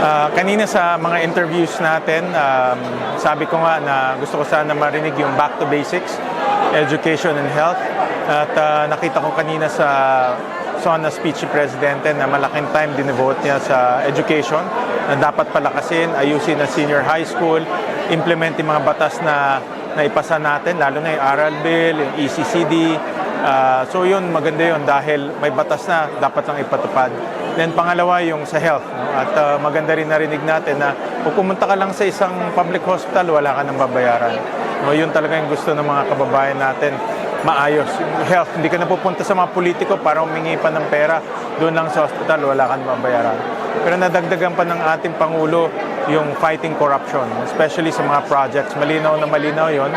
Ah, kanina sa mga interviews natin, um, sabi ko nga na gusto ko sana marinig yung back to basics, education and health. At ah, nakita ko kanina sa SONA speech ni Presidente na malaking time dinevote niya sa education na dapat palakasin, ayusin ang senior high school, implement yung mga batas na naipasa natin, lalo na yung Aral Bill, yung ECCD, Ah, so yun, maganda yun dahil may batas na dapat lang ipatupad. Then pangalawa yung sa health. No? At ah, maganda rin narinig natin na kung pumunta ka lang sa isang public hospital, wala ka nang babayaran. No, yun talaga yung gusto ng mga kababayan natin maayos. Yung health, hindi ka na pupunta sa mga politiko para humingi pa ng pera. Doon lang sa hospital, wala ka nang babayaran. Pero nadagdagan pa ng ating Pangulo yung fighting corruption, especially sa mga projects. Malinaw na malinaw yon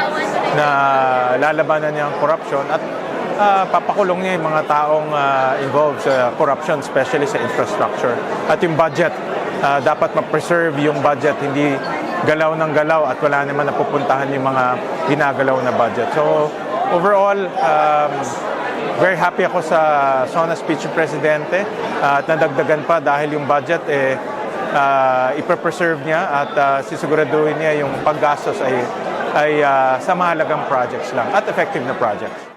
na lalabanan niya ang corruption at ah, papakulong niya yung mga taong ah, involved sa corruption, especially sa infrastructure. At yung budget, ah, dapat ma-preserve yung budget, hindi galaw ng galaw at wala naman napupuntahan yung mga ginagalaw na budget. So, overall, um, very happy ako sa SONA speech ng Presidente ah, at nadagdagan pa dahil yung budget eh, uh, ipreserve niya at ah, sisiguraduhin niya yung paggastos ay, ay ah, sa mahalagang projects lang at effective na projects.